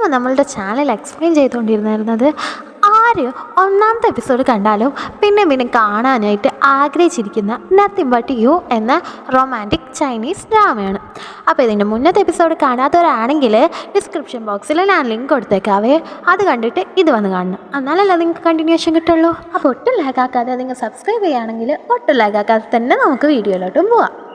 അപ്പോൾ നമ്മളുടെ channel explain ചെയ്തുകൊണ്ടിരുന്നിരുന്നത് ആര് ഒന്നാമത്തെ എപ്പിസോഡ് കണ്ടാലും പിന്നെ പിന്നെ കാണാനായിട്ട് ആഗ്രഹിച്ചിരിക്കുന്ന നത്തിങ് ബട്ട് യു എന്ന റൊമാന്റിക് ചൈനീസ് ഡ്രാമയാണ് അപ്പോൾ ഇതിന്റെ മുന്നത്തെ എപ്പിസോഡ് കാണാത്തവരാണെങ്കിൽ ഡിസ്ക്രിപ്ഷൻ ബോക്സിൽ ഞാൻ ലിങ്ക് കൊടുത്തേക്കാവേ. അത് കണ്ടിട്ട് ഇത് വന്ന് കാണണം. എന്നാലല്ലേ നിങ്ങൾക്ക് കണ്ടിന്യൂഷൻ കിട്ടുള്ളൂ. അപ്പോൾ ഒട്ടും ലാഗാക്കാതെ നിങ്ങൾ സബ്സ്ക്രൈബ് ചെയ്യുകയാണെങ്കിൽ ഒട്ടും ലാഗാക്കാതെ തന്നെ നമുക്ക് വീഡിയോയിലോട്ടും പോവാം.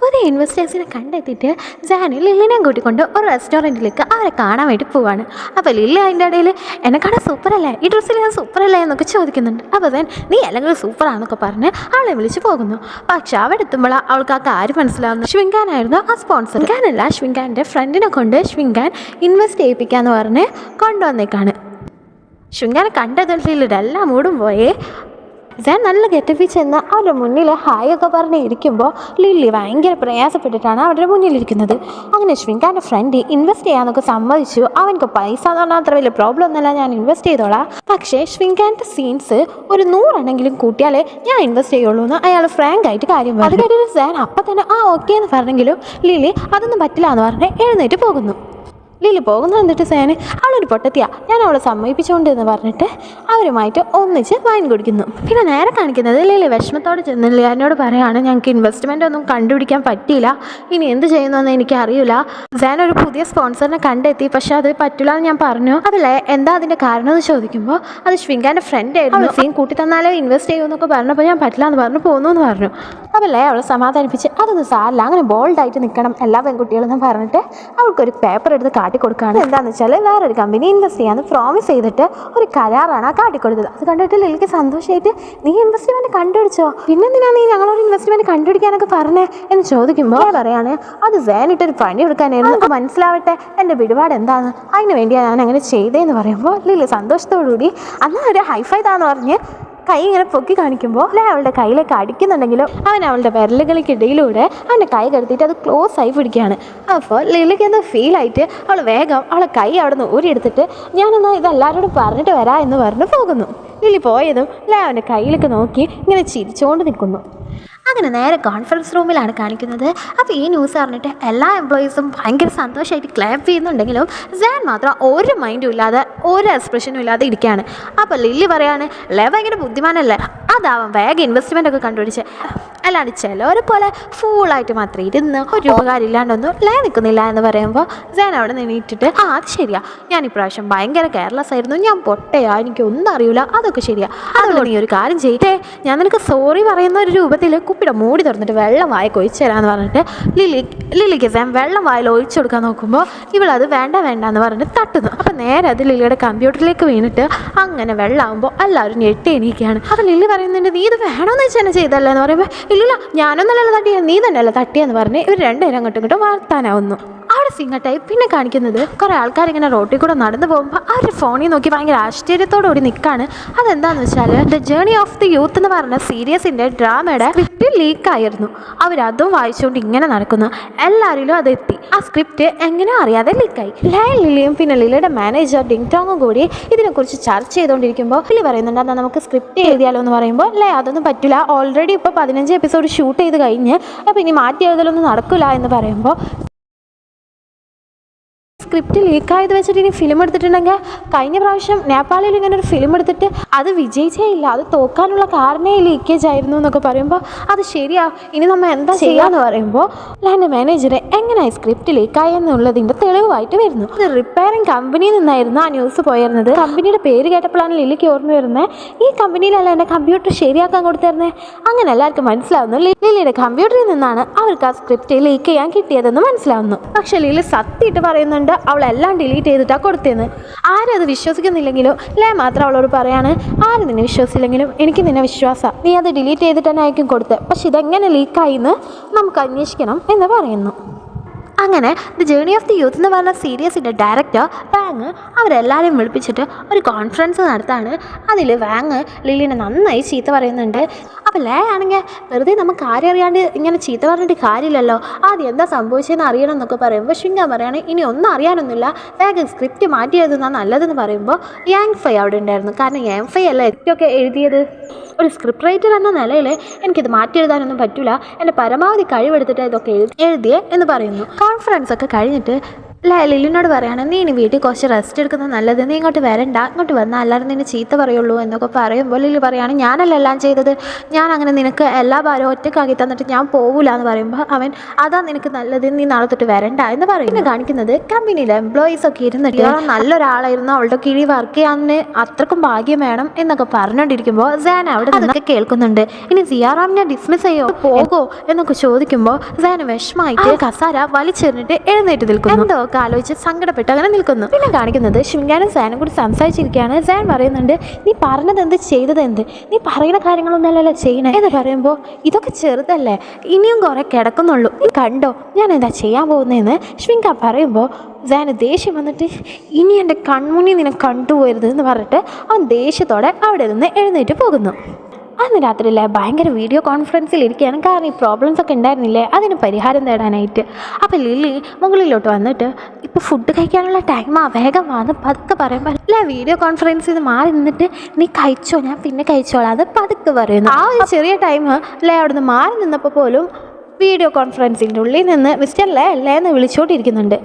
പുതിയ ഇൻവെസ്റ്റേഴ്സിനെ കണ്ടെത്തിയിട്ട് ജാനി ലില്ലിനെയും കൂട്ടിക്കൊണ്ട് ഒരു റെസ്റ്റോറന്റിലേക്ക് അവരെ കാണാൻ വേണ്ടി പോവാണ്. അപ്പോൾ ലില്ലി അതിന്റെ ഇടയിൽ എന്നെ കാണാൻ സൂപ്പറല്ലേ? ഈ ഡ്രസ്സിൽ ഞാൻ സൂപ്പറല്ലേ? എന്നൊക്കെ ചോദിക്കുന്നുണ്ട്. അപ്പോൾ തന്നെ നീ അല്ലെങ്കിൽ സൂപ്പറാണെന്നൊക്കെ പറഞ്ഞ് അവളെ വിളിച്ച് പോകുന്നു. പക്ഷെ അവിടെ എത്തുമ്പോൾ അവൾക്ക് ആ കാര്യം മനസ്സിലാവുന്നു ഷ്വിങ്കാനായിരുന്നു ആ സ്പോൺസർ ഷ്വിങ്കാനല്ല ഷ്വിങ്കാന്റെ ഫ്രണ്ടിനെ കൊണ്ട് ഷ്വിങ്കാൻ ഇൻവെസ്റ്റ് ചെയ്യിപ്പിക്കാന്ന് പറഞ്ഞ് കൊണ്ടുവന്നേക്കാണ്. ഷ്വിങ്കാനെ കണ്ടതിൽ എല്ലാം മൂടും പോയേ. ഞാൻ നല്ല ഗെറ്റപ്പിൽ ചെന്ന് അവരുടെ മുന്നിൽ ഹായ് ഒക്കെ പറഞ്ഞ് ഇരിക്കുമ്പോൾ ലില്ലി ഭയങ്കര പ്രയാസപ്പെട്ടിട്ടാണ് അവരുടെ മുന്നിലിരിക്കുന്നത്. അങ്ങനെ ശ്രീകാന്റെ ഫ്രണ്ട് ഇൻവെസ്റ്റ് ചെയ്യാന്നൊക്കെ സമ്മതിച്ചു. അവനക്ക് പൈസ എന്ന് പറഞ്ഞാൽ അത്ര വലിയ പ്രോബ്ലം ഒന്നുമല്ല ഞാൻ ഇൻവെസ്റ്റ് ചെയ്തോളാം. പക്ഷേ ശ്രീകാന്റെ സീൻസ് ഒരു നൂറെണ്ണെങ്കിലും കൂട്ടിയാലേ ഞാൻ ഇൻവെസ്റ്റ് ചെയ്യുള്ളൂ എന്ന് അയാൾ ഫ്രാങ്ക് ആയിട്ട് കാര്യം അത് കേട്ടിട്ട് സാൻ അപ്പം തന്നെ ആ ഓക്കെ എന്ന് പറഞ്ഞെങ്കിലും ലില്ലി അതൊന്നും പറ്റില്ല എന്ന് പറഞ്ഞ് എഴുന്നേറ്റ് പോകുന്നു. ലില്ലി പോകുന്നത് എന്നിട്ട് സേന അവളൊരു പൊട്ടത്തിയാ. ഞാൻ അവളെ സമ്മതിപ്പിച്ചുകൊണ്ട് എന്ന് പറഞ്ഞിട്ട് അവരുമായിട്ട് ഒന്നിച്ച് വൈൻ കുടിക്കുന്നു. പിന്നെ നേരെ കാണിക്കുന്നത് ലില്ലി വിഷമത്തോടെ ചെന്ന് ലിയാനോട് പറയാണ് ഞങ്ങൾക്ക് ഇൻവെസ്റ്റ്മെന്റ് ഒന്നും കണ്ടുപിടിക്കാൻ പറ്റിയില്ല. ഇനി എന്ത് ചെയ്യുന്നതെന്ന് എനിക്ക് അറിയില്ല സേന ഒരു പുതിയ സ്പോൺസറിനെ കണ്ടെത്തി. പക്ഷെ അത് പറ്റില്ല എന്ന് ഞാൻ പറഞ്ഞു. അതിലെ എന്താ അതിന്റെ കാരണം എന്ന് ചോദിക്കുമ്പോൾ അത് ശ്വിങ്കാന്റെ ഫ്രണ്ട് ആയിരുന്നു. സീൻ കൂട്ടി തന്നാലേ ഇൻവെസ്റ്റ് ചെയ്യുമെന്നൊക്കെ പറഞ്ഞപ്പോൾ ഞാൻ പറ്റില്ല എന്ന് പറഞ്ഞു പോകുന്നു എന്ന് പറഞ്ഞു. അതല്ലേ അവളെ സമാധാനിപ്പിച്ച് അതൊന്നും സാരില്ല അങ്ങനെ ബോൾഡായിട്ട് നിൽക്കണം എല്ലാ പെൺകുട്ടികളും എന്ന് പറഞ്ഞിട്ട് അവൾക്കൊരു പേപ്പർ എടുത്ത് കാട്ടി കൊടുക്കുകയാണ് എന്താണെന്ന് വെച്ചാൽ വേറൊരു കമ്പനി ഇൻവെസ്റ്റ് ചെയ്യാന്ന് പ്രോമിസ് ചെയ്തിട്ട് ഒരു കരാറാണ് ആ കാട്ടിക്കൊടുത്തത് അത് കണ്ടിട്ട് ലിലിക്ക് സന്തോഷമായിട്ട് നീ ഇൻവെസ്റ്റ്മെന്റ് കണ്ടുപിടിച്ചോ? പിന്നെന്തിനാ നീ ഞങ്ങളൊരു ഇൻവെസ്റ്റ്മെന്റ് കണ്ടുപിടിക്കാനൊക്കെ പറഞ്ഞേ? എന്ന് ചോദിക്കുമ്പോൾ പറയാണ് അത് വേനിട്ടൊരു പണി കൊടുക്കാനായിരുന്നു. അത് മനസ്സിലാവട്ടെ എന്റെ പിടിപാട് എന്താണ് അതിന് വേണ്ടിയാണ് ഞാൻ അങ്ങനെ ചെയ്തതെന്ന് പറയുമ്പോൾ ലിലി സന്തോഷത്തോടുകൂടി അന്ന് ഒരു ഹൈഫൈ താന്ന് പറഞ്ഞ് കൈ ഇങ്ങനെ പൊക്കി കാണിക്കുമ്പോൾ അല്ലെ അവളുടെ കയ്യിലേക്ക് അടിക്കുന്നുണ്ടെങ്കിലും അവൻ അവളുടെ വിരലുകൾക്കിടയിലൂടെ അവന്റെ കൈ കടത്തിയിട്ട് അത് ക്ലോസ് ആയി പിടിക്കുകയാണ്. അപ്പോൾ ലിലിക്ക് എന്തോ ഫീലായിട്ട് അവൾ വേഗം അവളെ കൈ അവിടെ നിന്ന് ഊരിയെടുത്തിട്ട് ഞാനൊന്ന് ഇത് എല്ലാവരോടും പറഞ്ഞിട്ട് വരാം എന്ന് പറഞ്ഞ് പോകുന്നു. ലിലി പോയതും ലേ അവന്റെ കയ്യിലേക്ക് നോക്കി ഇങ്ങനെ ചിരിച്ചുകൊണ്ട് നിൽക്കുന്നു. അങ്ങനെ നേരെ കോൺഫറൻസ് റൂമിലാണ് കാണിക്കുന്നത്. അപ്പോൾ ഈ ന്യൂസ് അറിഞ്ഞിട്ട് എല്ലാ എംപ്ലോയീസും ഭയങ്കര സന്തോഷമായിട്ട് ക്ലാപ്പ് ചെയ്യുന്നുണ്ടെങ്കിലും സാൻ മാത്രം ഒരു മൈൻഡും ഇല്ലാതെ ഒരു എക്സ്പ്രഷനും ഇല്ലാതെ ഇരിക്കുകയാണ്. അപ്പോൾ ലില്ലി പറയാണ് ലേ ഭയങ്കര ബുദ്ധിമാനല്ലേ? അതാവാം വേഗം ഇൻവെസ്റ്റ്മെന്റ് ഒക്കെ കണ്ടുപിടിച്ച് അല്ലാണ്ട് ചിലവരെ പോലെ ഫുള്ളായിട്ട് മാത്രം ഇരുന്ന് ഒരു ഉപകാരം ഇല്ലാണ്ടൊന്നും ലേ നിൽക്കുന്നില്ല എന്ന് പറയുമ്പോൾ സാൻ അവിടെ നിന്നിട്ടിട്ട് ആ അത് ശരിയാ. ഞാൻ ഇപ്രാവശ്യം ഭയങ്കര കെയർലെസ് ആയിരുന്നു. ഞാൻ പൊട്ടയാ. എനിക്ക് ഒന്നും അറിയില്ല അതൊക്കെ ശരിയാ. അതുകൊണ്ട് നീ ഒരു കാര്യം ചെയ്തേ ഞാൻ നിനക്ക് സോറി പറയുന്ന ഒരു രൂപത്തിൽ കുപ്പിയുടെ മൂടി തുറന്നിട്ട് വെള്ളം വായക്ക് ഒഴിച്ചു തരാമെന്ന് പറഞ്ഞിട്ട് ലിലി ലിലിക്ക് സാം വെള്ളം വായിൽ ഒഴിച്ചു കൊടുക്കാൻ നോക്കുമ്പോൾ ഇവളത് വേണ്ട വേണ്ട എന്ന് പറഞ്ഞിട്ട് തട്ടുന്നു. അപ്പോൾ നേരെ അത് ലിലിയുടെ കമ്പ്യൂട്ടറിലേക്ക് വീണിട്ട് അങ്ങനെ വെള്ളമാകുമ്പോൾ എല്ലാവരും ഞെട്ടി എണീക്കുകയാണ്. അപ്പം ലില്ലി പറയുന്നുണ്ട് നീ ഇത് വേണമെന്ന് വെച്ച് തന്നെ ചെയ്തല്ലേ എന്ന് പറയുമ്പോൾ ഇല്ലില്ല ഞാനൊന്നല്ലല്ലോ തട്ടിയാൽ നീ തന്നെയല്ല തട്ടിയെന്ന് പറഞ്ഞ് ഇവർ രണ്ടുപേരും അങ്ങോട്ടും ഇങ്ങോട്ടും വാർത്താനാവുന്നു. അവിടെ സിംഗട്ടായി പിന്നെ കാണിക്കുന്നത് കുറേ ആൾക്കാർ ഇങ്ങനെ റോട്ടിൽ കൂടെ നടന്നു പോകുമ്പോൾ അവർ ഫോണിൽ നോക്കി ഭയങ്കര ആശ്ചര്യത്തോടു കൂടി നിൽക്കുകയാണ് അതെന്താന്ന് വെച്ചാൽ the journey of the youth എന്ന് പറഞ്ഞ സീരീസിന്റെ ഡ്രാമയുടെ സ്ക്രിപ്റ്റ് ലീക്കായിരുന്നു അവരതും വായിച്ചുകൊണ്ട് ഇങ്ങനെ നടക്കുന്നു. എല്ലാവരിലും അത് എത്തി. ആ സ്ക്രിപ്റ്റ് എങ്ങനെയോ അറിയാതെ ലീക്കായി ലയൻ ലിലിയും പിന്നെ ലിലിയുടെ മാനേജർ ഡിങ് ടോങ്ങും കൂടി ഇതിനെക്കുറിച്ച് ചർച്ച ചെയ്തുകൊണ്ടിരിക്കുമ്പോൾ ലിലി പറയുന്നുണ്ട് എന്നാൽ നമുക്ക് സ്ക്രിപ്റ്റ് എഴുതിയാലോ എന്ന് പറയുമ്പോൾ ലേ അതൊന്നും പറ്റില്ല ഓൾറെഡി ഇപ്പോൾ പതിനഞ്ച് എപ്പിസോഡ് ഷൂട്ട് ചെയ്ത് കഴിഞ്ഞ് അപ്പോൾ ഇനി മാറ്റി എഴുതലൊന്നും നടക്കില്ല എന്ന് പറയുമ്പോൾ സ്ക്രിപ്റ്റ് ലീക്കായത് വെച്ചിട്ട് ഇനി ഫിലിം എടുത്തിട്ടുണ്ടെങ്കിൽ കഴിഞ്ഞ പ്രാവശ്യം നേപ്പാളിൽ ഇങ്ങനെ ഒരു ഫിലിം എടുത്തിട്ട് അത് വിജയിച്ചേ ഇല്ല. അത് തോക്കാനുള്ള കാരണേ ലീക്കേജ് ആയിരുന്നു എന്നൊക്കെ പറയുമ്പോൾ അത് ശരിയാ. ഇനി നമ്മൾ എന്താ ചെയ്യാന്ന് പറയുമ്പോൾ എന്റെ മാനേജറെ എങ്ങനെയായി സ്ക്രിപ്റ്റ് ലീക്കായി എന്നുള്ളതിന്റെ തെളിവായിട്ട് വരുന്നു. അത് റിപ്പയറിംഗ് കമ്പനിയിൽ നിന്നായിരുന്നു ആ ന്യൂസ് പോയിരുന്നത്. കമ്പനിയുടെ പേര് കേട്ടപ്പോഴാണ് ലില്ലിക്ക് ഓർമ്മ വരുന്നത്. ഈ കമ്പനിയിലല്ല എന്റെ കമ്പ്യൂട്ടർ ശരിയാക്കാൻ കൊടുത്തിരുന്നത് അങ്ങനെ എല്ലാവർക്കും മനസ്സിലാവുന്നു. ലില്ലിയുടെ കമ്പ്യൂട്ടറിൽ നിന്നാണ് അവർക്ക് ആ സ്ക്രിപ്റ്റ് ലീക്ക് ചെയ്യാൻ കിട്ടിയതെന്ന് മനസ്സിലാവുന്നു. പക്ഷേ ലില്ലി സത്യമായിട്ട് പറയുന്നുണ്ട് അവളെല്ലാം ഡിലീറ്റ് ചെയ്തിട്ടാണ് കൊടുത്തതെന്ന് ആരും അത് വിശ്വസിക്കുന്നില്ലെങ്കിലും ലേ മാത്രം അവളോട് പറയാണ് ആരും നിന്നെ വിശ്വസിച്ചില്ലെങ്കിലും എനിക്ക് നിന്നെ വിശ്വാസമാണ് നീ അത് ഡിലീറ്റ് ചെയ്തിട്ട് തന്നെ ആയിരിക്കും കൊടുത്തത് പക്ഷെ ഇതെങ്ങനെ ലീക്കായി എന്ന് നമുക്ക് അന്വേഷിക്കണം എന്ന് പറയുന്നു. അങ്ങനെ the journey of the youth എന്ന് പറഞ്ഞ സീരീസിന്റെ ഡയറക്ടർ വാങ് അവരെല്ലാവരെയും വിളിപ്പിച്ചിട്ട് ഒരു കോൺഫറൻസ് നടത്താണ്. അതിൽ വാങ് ലില്ലിനെ നന്നായി ചീത്ത പറയുന്നുണ്ട്. അപ്പോൾ ലേ ആണെങ്കിൽ വെറുതെ നമുക്ക് കാര്യം അറിയാണ്ട് ഇങ്ങനെ ചീത്ത പറഞ്ഞിട്ട് കാര്യമില്ലല്ലോ. ആദ്യം എന്താ സംഭവിച്ചതെന്ന് അറിയണം എന്നൊക്കെ പറയുമ്പോൾ ഞാൻ പറയുകയാണെങ്കിൽ ഇനി ഒന്നും അറിയാനൊന്നുമില്ല. വേഗം സ്ക്രിപ്റ്റ് മാറ്റി എഴുതുന്ന നല്ലതെന്ന് പറയുമ്പോൾ യാങ് ഫൈ അവിടെ ഉണ്ടായിരുന്നു. കാരണം യാങ് ഫൈ അല്ല ഏറ്റവും എഴുതിയത്? ഒരു സ്ക്രിപ്റ്റ് റൈറ്റർ എന്ന നിലയിൽ എനിക്കിത് മാറ്റി എഴുതാനൊന്നും പറ്റില്ല എന്റെ പരമാവധി കഴിവെടുത്തിട്ട് ഇതൊക്കെ എഴുതി എഴുതിയേ എന്ന് പറയുന്നു. കോൺഫറൻസ് ഒക്കെ കഴിഞ്ഞിട്ട് ലില്ലിനോട് പറയാണ് നീ ഇനി വീട്ടിൽ കുറച്ച് റെസ്റ്റ് എടുക്കുന്നത് നല്ലത് നീ ഇങ്ങോട്ട് വരണ്ട ഇങ്ങോട്ട് വന്നാൽ എല്ലാവരും നിന്നെ ചീത്ത പറയുള്ളൂ എന്നൊക്കെ പറയുമ്പോൾ ലില്ലി പറയാണ് ഞാനല്ല എല്ലാം ചെയ്തത് ഞാൻ അങ്ങനെ നിനക്ക് എല്ലാ ഭാരവും ഒറ്റക്കാക്കി തന്നിട്ട് ഞാൻ പോകില്ല എന്ന് പറയുമ്പോൾ അവൻ അതാ നിനക്ക് നല്ലത് നീ നാളെ തൊട്ട് വരണ്ട എന്ന് പറയുന്നത് കാണിക്കുന്നത് കമ്പനിയിലെ എംപ്ലോയീസ് ഒക്കെ ഇരുന്നിട്ട് "ഇയാൾ നല്ലൊരാളായിരുന്നു അവളുടെ കിഴി വർക്ക് ചെയ്യാന് അത്രക്കും ഭാഗ്യം വേണം എന്നൊക്കെ പറഞ്ഞുകൊണ്ടിരിക്കുമ്പോൾ സാൻ അവിടെ നിന്നൊക്കെ കേൾക്കുന്നുണ്ട്. ഇനി സിയാറാമിനെ ഡിസ്മിസ് ചെയ്യോ? പോകോ? എന്നൊക്കെ ചോദിക്കുമ്പോൾ സാൻ വിഷമായിട്ട് കസാര വലിച്ചെറിഞ്ഞിട്ട് എഴുന്നേറ്റ് നിൽക്കുന്നു. എന്തോ ഒക്കെ ആലോചിച്ച് സങ്കടപ്പെട്ട് അങ്ങനെ നിൽക്കുന്നു. പിന്നെ കാണിക്കുന്നത് ശിവങ്കാനും സാനും കൂടി സംസാരിച്ചിരിക്കുകയാണ്. സാൻ പറയുന്നുണ്ട് നീ പറഞ്ഞത് എന്ത്? ചെയ്തത് എന്ത്? നീ പറയുന്ന കാര്യങ്ങളൊന്നുമല്ലല്ലോ ചെയ്യണേ. എന്ന് പറയുമ്പോൾ ഇതൊക്കെ ചെറുതല്ലേ? ഇനിയും കുറെ കിടക്കുന്നുള്ളൂ. നീ കണ്ടോ? ഞാൻ എന്താ ചെയ്യാൻ പോകുന്നതെന്ന് ശ്വിങ്ക പറയുമ്പോൾ സാൻ ദേഷ്യം വന്നിട്ട് ഇനി എന്റെ കൺമുന്നിൽ നിന്നെ കണ്ടുപോയരുത് എന്ന് പറഞ്ഞിട്ട് അവൻ ദേഷ്യത്തോടെ അവിടെ നിന്ന് എഴുന്നേറ്റ് പോകുന്നു. അന്ന് രാത്രിയിലെ ഭയങ്കര വീഡിയോ കോൺഫറൻസിൽ ഇരിക്കുകയാണ്. കാരണം ഈ പ്രോബ്ലംസ് ഒക്കെ ഉണ്ടായിരുന്നില്ലേ? അതിന് പരിഹാരം തേടാനായിട്ട്. അപ്പോൾ ലില്ലി മുകളിലോട്ട് വന്നിട്ട് ഇപ്പോൾ ഫുഡ് കഴിക്കാനുള്ള ടൈമാ വേഗം വന്ന് പതുക്കെ പറയുമ്പോൾ അല്ലേ വീഡിയോ കോൺഫറൻസിൽ നിന്ന് മാറി നിന്നിട്ട് നീ കഴിച്ചോ ഞാൻ പിന്നെ കഴിച്ചോളാം അത് പതുക്കെ പറയുന്നു. ആ ഒരു ചെറിയ ടൈം അല്ലേ അവിടെ നിന്ന് മാറി നിന്നപ്പോൾ പോലും വീഡിയോ കോൺഫറൻസിന്റെ ഉള്ളിൽ നിന്ന് മിസ്റ്റർ ലേ ലേ എന്ന് വിളിച്ചുകൊണ്ടിരിക്കുന്നുണ്ട്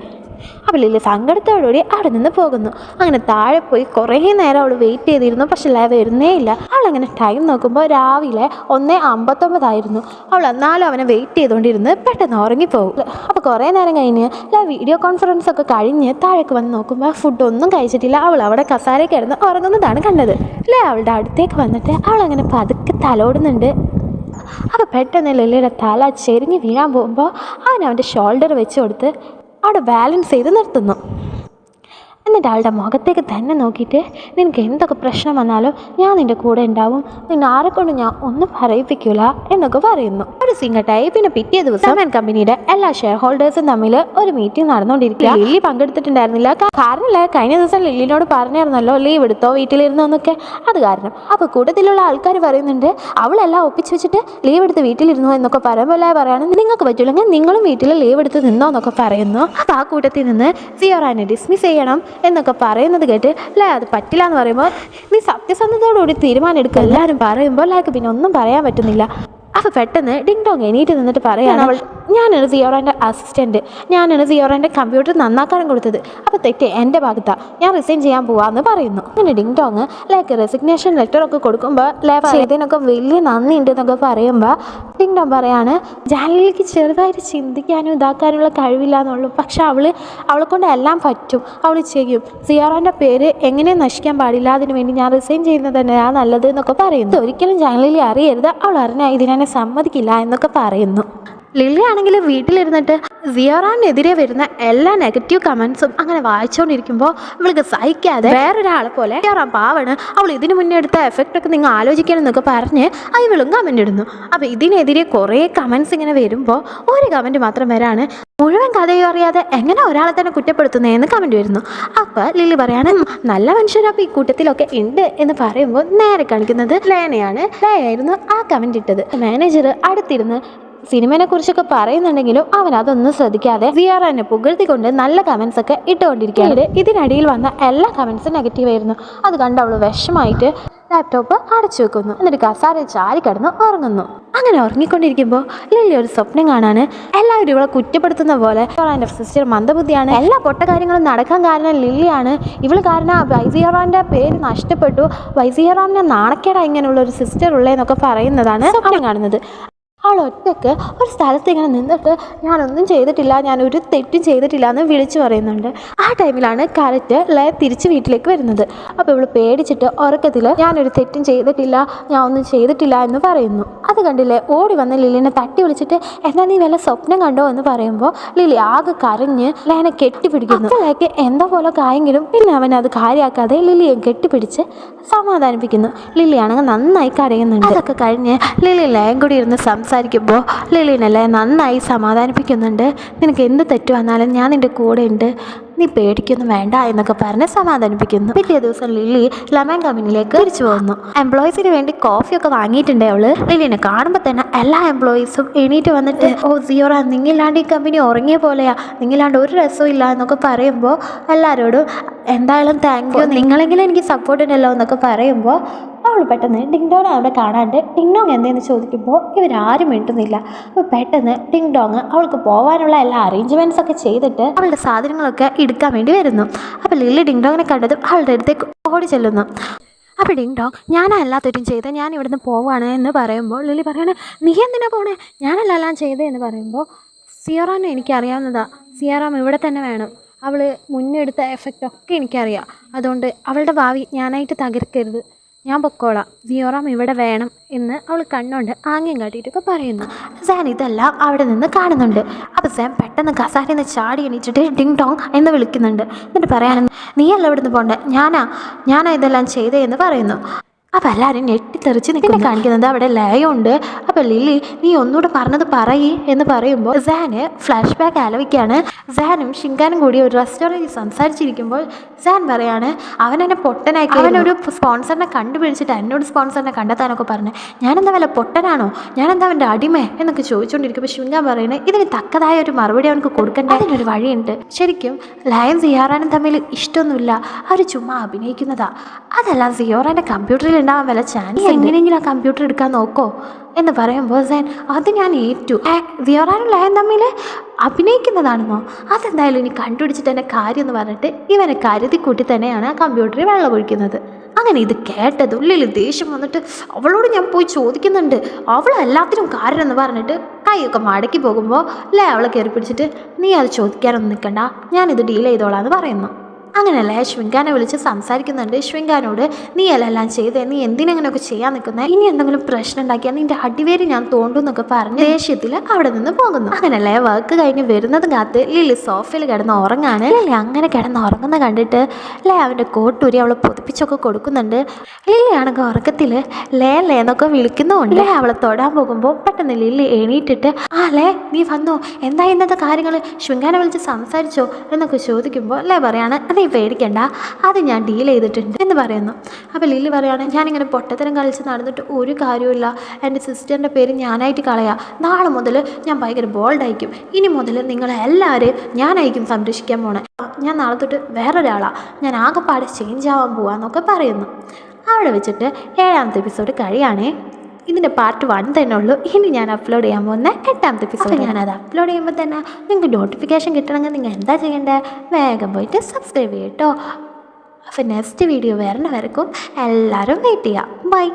അപ്പോൾ ലില്ലി സങ്കടത്തോടുകൂടി അവിടെ നിന്ന് പോകുന്നു. അങ്ങനെ താഴെ പോയി കുറേ നേരം അവൾ വെയിറ്റ് ചെയ്തിരുന്നു. പക്ഷെ ലേ വരുന്നേ ഇല്ല. അവൾ അങ്ങനെ ടൈം നോക്കുമ്പോൾ രാവിലെ ഒന്നേ അമ്പത്തൊമ്പതായിരുന്നു അവൾ എന്നാലും അവനെ വെയിറ്റ് ചെയ്തുകൊണ്ടിരുന്ന് പെട്ടെന്ന് ഉറങ്ങിപ്പോകും. അപ്പോൾ കുറേ നേരം കഴിഞ്ഞ് ലേ വീഡിയോ കോൺഫറൻസ് ഒക്കെ കഴിഞ്ഞ് താഴേക്ക് വന്ന് നോക്കുമ്പോൾ ഫുഡ് ഒന്നും കഴിച്ചിട്ടില്ല. അവൾ അവിടെ കസാരയിൽ കിടന്ന് ഉറങ്ങുന്നതാണ് കണ്ടത്. ലേ അവളുടെ അടുത്തേക്ക് വന്നിട്ട് അവൾ അങ്ങനെ പതുക്കെ തലോടുന്നുണ്ട്. അപ്പോൾ പെട്ടെന്ന് ലില്ലിയുടെ തല ചെരിഞ്ഞ് വീഴാൻ പോകുമ്പോൾ അവൻ അവന്റെ ഷോൾഡർ വെച്ച് കൊടുത്ത് അവിടെ ബാലൻസ് ചെയ്ത് നിർത്തുന്നു. എന്നിട്ട് ആളുടെ മുഖത്തേക്ക് തന്നെ നോക്കിയിട്ട് നിനക്ക് എന്തൊക്കെ പ്രശ്നം വന്നാലും ഞാൻ നിന്റെ കൂടെ ഉണ്ടാവും. നിന്നെ ആരെക്കൊണ്ട് ഞാൻ ഒന്നും പറയിപ്പിക്കില്ല എന്നൊക്കെ പറയുന്നു. ഒരു സിംഗട്ടായി പിന്നെ പിറ്റേ ദിവസം സെവൻ കമ്പനിയുടെ എല്ലാ ഷെയർ ഹോൾഡേഴ്സും തമ്മിൽ ഒരു മീറ്റിംഗ് നടന്നുകൊണ്ടിരിക്കുക. ലില്ലി പങ്കെടുത്തിട്ടുണ്ടായിരുന്നില്ല. കാരണമല്ല കഴിഞ്ഞ ദിവസം ലില്ലിനോട് പറഞ്ഞായിരുന്നല്ലോ ലീവ് എടുത്തോ വീട്ടിലിരുന്നോ എന്നൊക്കെ അത് കാരണം അപ്പോൾ കൂട്ടത്തിലുള്ള ആൾക്കാർ പറയുന്നുണ്ട് അവളെല്ലാം ഒപ്പിച്ച് വെച്ചിട്ട് ലീവ് എടുത്ത് വീട്ടിലിരുന്നു എന്നൊക്കെ പറയുമ്പോൾ അല്ലേ പറയാണ് നിങ്ങൾക്ക് പറ്റില്ലെങ്കിൽ നിങ്ങളും വീട്ടിൽ ലീവ് എടുത്ത് നിന്നോ എന്നൊക്കെ പറയുന്നു. അപ്പോൾ ആ കൂട്ടത്തിൽ നിന്ന് സിയോറാനെ ഡിസ്മിസ് ചെയ്യണം. എന്നൊക്കെ പറയുന്നത് കേട്ട് അല്ലേ അത് പറ്റില്ല എന്ന് പറയുമ്പോൾ നീ സത്യസന്ധതയോടുകൂടി തീരുമാനം എടുക്കുക എല്ലാവരും പറയുമ്പോൾ ലാക്ക് പിന്നെ ഒന്നും പറയാൻ പറ്റുന്നില്ല. അപ്പോൾ പെട്ടെന്ന് ഡിങ് ഡോങ് എണീറ്റ് നിന്നിട്ട് പറയാണ് അവൾ ഞാനാണ് സിയോറാന്റെ അസിസ്റ്റന്റ് ഞാനാണ് സിയോറാന്റെ കമ്പ്യൂട്ടർ നന്നാക്കാനും കൊടുത്തത്. അപ്പോൾ തെറ്റ് എന്റെ ഭാഗത്താണ് ഞാൻ റിസൈൻ ചെയ്യാൻ പോവാന്ന് പറയുന്നു. അങ്ങനെ Ding Dong like resignation letter ഒക്കെ കൊടുക്കുമ്പോൾ ലേബർ ചെയ്തതിനൊക്കെ വലിയ നന്ദി ഉണ്ട് എന്നൊക്കെ പറയുമ്പോൾ ഡിങ് ഡോങ് പറയാണ് ജാനലിക്ക് ചെറുതായിട്ട് ചിന്തിക്കാനും ഇതാക്കാനുള്ള കഴിവില്ല എന്നുള്ളൂ. പക്ഷെ അവൾ അവളെ കൊണ്ട് എല്ലാം പറ്റും. അവൾ ചെയ്യും. സിയാറാന്റെ പേര് എങ്ങനെ നശിക്കാൻ പാടില്ല. അതിനു വേണ്ടി ഞാൻ റിസൈൻ ചെയ്യുന്നത് തന്നെയാണ് നല്ലത് എന്നൊക്കെ പറയുന്നു. ഒരിക്കലും ജാനലിൽ അറിയരുത്. അവൾ അറിഞ്ഞ ഇതിനെ സമ്മതിക്കില്ല എന്നൊക്കെ പറയുന്നു. ലില്ലി ആണെങ്കിൽ വീട്ടിലിരുന്നിട്ട് സിയോറാനെതിരെ വരുന്ന എല്ലാ നെഗറ്റീവ് കമൻസും അങ്ങനെ വായിച്ചുകൊണ്ടിരിക്കുമ്പോൾ അവൾക്ക് സഹിക്കാതെ വേറൊരാളെ പോലെ സിയറാൻ പാവാണ്. അവൾ ഇതിനു മുന്നേ എടുത്ത എഫക്റ്റ് ഒക്കെ നിങ്ങൾ ആലോചിക്കണം എന്നൊക്കെ പറഞ്ഞ് ഇവളും കമന്റ് ഇടുന്നു. അപ്പോൾ ഇതിനെതിരെ കുറേ കമൻസ് ഇങ്ങനെ വരുമ്പോൾ ഒരു കമന്റ് മാത്രം വരാണ്. മുഴുവൻ കഥയും അറിയാതെ എങ്ങനെ ഒരാളെ തന്നെ കുറ്റപ്പെടുത്തുന്നതെന്ന് കമന്റ് വരുന്നു. അപ്പോൾ ലില്ലി പറയാണ് നല്ല മനുഷ്യരപ്പം ഈ കൂട്ടത്തിലൊക്കെ ഉണ്ട് എന്ന് പറയുമ്പോൾ നേരെ കാണിക്കുന്നത് ലേനയാണ് ലയായിരുന്നു ആ കമന്റ് ഇട്ടത്. മാനേജർ അടുത്തിരുന്ന് സിനിമയെ കുറിച്ചൊക്കെ പറയുന്നുണ്ടെങ്കിലും അവൻ അതൊന്നും ശ്രദ്ധിക്കാതെ സിയാറാനെ പുകഴ്ത്തിക്കൊണ്ട് നല്ല കമന്റ്സ് ഒക്കെ ഇട്ടുകൊണ്ടിരിക്കുകയാണ്. ഇതിനിടയിൽ വന്ന എല്ലാ കമൻസും നെഗറ്റീവ് ആയിരുന്നു. അത് കണ്ട് അവൾ വിഷമായിട്ട് ലാപ്ടോപ്പ് അടച്ചു വെക്കുന്നു. എന്നിട്ട് കസാര ചാരി കിടന്ന് ഉറങ്ങുന്നു. അങ്ങനെ ഉറങ്ങിക്കൊണ്ടിരിക്കുമ്പോൾ ലില്ലി ഒരു സ്വപ്നം കാണാൻ എല്ലാവരും ഇവളെ കുറ്റപ്പെടുത്തുന്ന പോലെ. എന്റെ സിസ്റ്റർ മന്ദബുദ്ധിയാണ്. എല്ലാ പൊട്ട കാര്യങ്ങളും നടക്കാൻ കാരണം ലില്ലിയാണ്. ഇവൾ കാരണം വൈസിയറാന്റെ പേര് നഷ്ടപ്പെട്ടു. വൈസിയറാമിനെ നാണക്കേടാ ഇങ്ങനെയുള്ള ഒരു സിസ്റ്റർ ഉള്ളതെന്നൊക്കെ പറയുന്നതാണ് സ്വപ്നം കാണുന്നത്. അവൾ ഒറ്റയ്ക്ക് ഒരു സ്ഥലത്ത് ഇങ്ങനെ നിന്നിട്ട് ഞാനൊന്നും ചെയ്തിട്ടില്ല ഞാനൊരു തെറ്റും ചെയ്തിട്ടില്ല എന്ന് വിളിച്ചു പറയുന്നുണ്ട്. ആ ടൈമിലാണ് കറക്റ്റ് ലയ തിരിച്ച് വീട്ടിലേക്ക് വരുന്നത്. അപ്പോൾ ഇവൾ പേടിച്ചിട്ട് ഉറക്കത്തിൽ ഞാനൊരു തെറ്റും ചെയ്തിട്ടില്ല ഞാൻ ഒന്നും ചെയ്തിട്ടില്ല എന്ന് പറയുന്നു. അത് കണ്ടില്ലേ ഓടി വന്ന് ലിലിനെ തട്ടി വിളിച്ചിട്ട് എന്താ നീ വല്ല സ്വപ്നം കണ്ടോ എന്ന് പറയുമ്പോൾ ലിലി ആകെ കരഞ്ഞ് ലയനെ കെട്ടിപ്പിടിക്കുന്നു. ലയക്ക് എന്താ പോലെ കായെങ്കിലും പിന്നെ അവൻ അത് കാര്യമാക്കാതെ ലിലിയെ കെട്ടിപ്പിടിച്ച് സമാധാനിപ്പിക്കുന്നു. ലിലിയാണെങ്കിൽ നന്നായി കരയുന്നുണ്ട്. അതൊക്കെ കഴിഞ്ഞ് ലിലി ലയം കൂടി ഇരുന്ന് സംസാരിക്കുമ്പോൾ ലളിനല്ലേ നന്നായി സമാധാനിപ്പിക്കുന്നുണ്ട്. നിനക്ക് എന്ത് തെറ്റ് വന്നാലും ഞാൻ നിന്റെ കൂടെ ഉണ്ട് നീ പേടിക്കൊന്നും വേണ്ട എന്നൊക്കെ പറഞ്ഞ് സമാധാനിപ്പിക്കുന്നു. പിറ്റേ ദിവസം ലില്ലി ലെമൺ കമ്പനിയിലേക്ക് തിരിച്ചു പോകുന്നു. എംപ്ലോയീസിന് വേണ്ടി കോഫിയൊക്കെ വാങ്ങിയിട്ടുണ്ട് അവൾ. ലില്ലിനെ കാണുമ്പോൾ തന്നെ എല്ലാ എംപ്ലോയീസും എണീറ്റ് വന്നിട്ട് ഓ സിയോറ നിങ്ങില്ലാണ്ട് ഈ കമ്പനി ഉറങ്ങിയ പോലെയാ. നിങ്ങില്ലാണ്ട് ഒരു രസവും ഇല്ല എന്നൊക്കെ പറയുമ്പോൾ എല്ലാവരോടും എന്തായാലും താങ്ക് യു നിങ്ങളെങ്കിലും എനിക്ക് സപ്പോർട്ട് ഉണ്ടല്ലോ എന്നൊക്കെ പറയുമ്പോൾ അവൾ പെട്ടെന്ന് ഡിങ്ഡോങ് അവിടെ കാണാണ്ട് ഡിങ്ഡോങ് എന്തെന്ന് ചോദിക്കുമ്പോൾ ഇവരാരും മിണ്ടുന്നില്ല. അപ്പോൾ പെട്ടെന്ന് ഡിങ്ഡോങ് അവൾക്ക് പോകാനുള്ള എല്ലാ അറേഞ്ച്മെന്റ്സ് ഒക്കെ ചെയ്തിട്ട് അവളുടെ സാധനങ്ങളൊക്കെ എടുക്കാൻ വേണ്ടി വരുന്നു. അപ്പോൾ ലില്ലി ഡിങ്ഡോങ്ങിനെ കണ്ടതും അവളുടെ അടുത്തേക്ക് ഓടി ചെല്ലുന്നു. അപ്പോൾ ഡിങ് ഡോങ് ഞാനല്ലാത്തൊരും ചെയ്ത് ഞാൻ ഇവിടുന്ന് പോവാണ് എന്ന് പറയുമ്പോൾ ലില്ലി പറയണേ നീ എന്തിനാ പോണേ? ഞാനല്ല എല്ലാം ചെയ്തേ എന്ന് പറയുമ്പോൾ സിയറാനെ എനിക്കറിയാവുന്നതാ. സിയറാം ഇവിടെ തന്നെ വേണം. അവൾ മുന്നെടുത്ത എഫക്റ്റൊക്കെ എനിക്കറിയാം. അതുകൊണ്ട് അവളുടെ ഭാവി ഞാനായിട്ട് തകർക്കരുത്. ഞാൻ പൊക്കോളാം. സിയോറാം ഇവിടെ വേണം എന്ന് അവൾ കണ്ണുകൊണ്ട് ആംഗ്യം കാട്ടിയിട്ടൊക്കെ പറയുന്നു. സാൻ ഇതെല്ലാം അവിടെ നിന്ന് കാണുന്നുണ്ട്. അപ്പോൾ സാൻ പെട്ടെന്ന് കസാരയിൽ നിന്ന് ചാടി എണീച്ചിട്ട് ഡിങ് ടോങ് എന്ന് വിളിക്കുന്നുണ്ട്. എന്നിട്ട് പറയാണ് നീയല്ല ഇവിടുന്ന് പോകണ്ടേ ഞാനാ ഞാനാ ഇതെല്ലാം ചെയ്തേ എന്ന് പറയുന്നു. അപ്പോൾ എല്ലാവരും ഞെട്ടിത്തെറിച്ച് നിൽക്കുന്ന. കാണിക്കുന്നത് അവിടെ ലയമുണ്ട് അപ്പോൾ ലില്ലി നീ ഒന്നുകൂടെ പറഞ്ഞത് പറയി എന്ന് പറയുമ്പോൾ സാന് ഫ്ലാഷ് ബാക്ക് ആലോചിക്കുകയാണ് സാനും ഷിങ്കാനും കൂടി ഒരു റെസ്റ്റോറന്റിൽ സംസാരിച്ചിരിക്കുമ്പോൾ സാൻ പറയാണ് അവൻ എന്നെ പൊട്ടനാക്കി അവനൊരു സ്പോൺസറിനെ കണ്ടുപിടിച്ചിട്ട് എന്നോട് സ്പോൺസറിനെ കണ്ടെത്താനൊക്കെ പറഞ്ഞു. ഞാനെന്താ വല്ല പൊട്ടനാണോ? ഞാനെന്താ അവന്റെ അടിമേ? എന്നൊക്കെ ചോദിച്ചുകൊണ്ടിരിക്കുമ്പോൾ ഷിങ്കാൻ പറയുന്നത് ഇതിന് തക്കതായ ഒരു മറുപടി അവനക്ക് കൊടുക്കേണ്ട? അതിനൊരു വഴിയുണ്ട്. ശരിക്കും ലയൻ സിയാറാനും തമ്മിൽ ഇഷ്ടമൊന്നുമില്ല. അവർ ചുമ്മാ അഭിനയിക്കുന്നതാ. അതെല്ലാം സിയോറാന്റെ കമ്പ്യൂട്ടറിൽ ഉണ്ടാവാൻ വല്ല ചാൻസ് എങ്ങനെയെങ്കിലും ആ കമ്പ്യൂട്ടർ എടുക്കാൻ നോക്കോ എന്ന് പറയുമ്പോൾ സെൻ അത് ഞാൻ ഏറ്റു. ഏ, സിയോറാനും ലയൻ തമ്മിൽ അഭിനയിക്കുന്നതാണെന്നോ അതെന്തായാലും ഇനി കണ്ടുപിടിച്ചിട്ട് എന്റെ കാര്യം എന്ന് പറഞ്ഞിട്ട് ഇവനെ കരുതി കൂട്ടി തന്നെയാണ് ആ കമ്പ്യൂട്ടറിൽ വെള്ളം ഒഴിക്കുന്നത്. അങ്ങനെ ഇത് കേട്ടത് ഉള്ളിൽ ദേഷ്യം വന്നിട്ട് അവളോട് ഞാൻ പോയി ചോദിക്കുന്നുണ്ട്. അവൾ എല്ലാത്തിനും കാരണം എന്ന് പറഞ്ഞിട്ട് കൈയൊക്കെ മടക്കി പോകുമ്പോൾ ലേ അവളെ കയറി പിടിച്ചിട്ട് നീ അത് ചോദിക്കാനൊന്നും നിൽക്കണ്ട ഞാനിത് ഡീൽ ചെയ്തോളാം എന്ന് പറയുന്നു. അങ്ങനെയല്ലേ? ശ്വിങ്കാനെ വിളിച്ച് സംസാരിക്കുന്നുണ്ട്. ശ്വിങ്കാനോട് നീ അല്ലെല്ലാം ചെയ്ത്? നീ എന്തിനങ്ങനെയൊക്കെ ചെയ്യാൻ നിൽക്കുന്നത് ഇനി എന്തെങ്കിലും പ്രശ്നം ഉണ്ടാക്കിയാൽ നിന്റെ അടിവേര് ഞാൻ തോണ്ടും എന്നൊക്കെ പറഞ്ഞ് ദേഷ്യത്തിൽ അവിടെ നിന്ന് പോകുന്നു. അങ്ങനല്ലേ വർക്ക് കഴിഞ്ഞ് വരുന്നത് കാത്ത് ലില്ലി സോഫയിൽ കിടന്ന് ഉറങ്ങാണ്. ലില്ലി അങ്ങനെ കിടന്ന് ഉറങ്ങുന്ന കണ്ടിട്ട് ലേ അവന്റെ കോട്ടൂരി അവളെ പൊതിപ്പിച്ചൊക്കെ കൊടുക്കുന്നുണ്ട്. ലില്ലി ആണെങ്കിൽ ഉറക്കത്തിൽ ലേ ലേ എന്നൊക്കെ വിളിക്കുന്നുമുണ്ട്. ലേ അവളെ തൊടാൻ പോകുമ്പോൾ പെട്ടെന്ന് ലില്ലി എണീറ്റിട്ട് ആ ലേ നീ വന്നോ? എന്താ ഇന്നത്തെ കാര്യങ്ങൾ ശൃംഗാനെ വിളിച്ച് സംസാരിച്ചോ? എന്നൊക്കെ ചോദിക്കുമ്പോൾ ലേ പറയാണ് നീ പേടിക്കണ്ട. അത് ഞാൻ ഡീൽ ചെയ്തിട്ടുണ്ട് എന്ന് പറയുന്നു. അപ്പോൾ ലില്ലി പറയുകയാണ് ഞാനിങ്ങനെ പൊട്ടത്തരം കളിച്ച് നടന്നിട്ട് ഒരു കാര്യമില്ല എന്റെ സിസ്റ്ററിന്റെ പേര് ഞാനായിട്ട് കളയാം. നാളെ മുതൽ ഞാൻ ഭയങ്കര ബോൾഡായിരിക്കും ഇനി മുതൽ നിങ്ങളെല്ലാവരെയും ഞാനായിരിക്കും സംരക്ഷിക്കാൻ പോണേ. ഞാൻ നാളെ തൊട്ട് വേറൊരാളാണ് ഞാൻ ആകെപ്പാടെ ചേഞ്ച് ആവാൻ പോവാന്നൊക്കെ പറയുന്നു. അവിടെ വെച്ചിട്ട് ഏഴാമത്തെ എപ്പിസോഡ് കഴിയാണേ. ഇതിന്റെ പാർട്ട് വൺ തന്നെ ഉള്ളൂ. ഇനി ഞാൻ അപ്ലോഡ് ചെയ്യാൻ പോകുന്ന എട്ടാമത്തെ എപ്പിസോഡ് ഞാനത് അപ്ലോഡ് ചെയ്യുമ്പോൾ തന്നെ നിങ്ങൾക്ക് നോട്ടിഫിക്കേഷൻ കിട്ടണമെങ്കിൽ നിങ്ങൾ എന്താ ചെയ്യേണ്ടത് വേഗം പോയിട്ട് സബ്സ്ക്രൈബ് ചെയ്യട്ടോ അപ്പോൾ നെക്സ്റ്റ് വീഡിയോ വരണ വരക്കും എല്ലാവരും വെയിറ്റ് ചെയ്യാം. ബൈ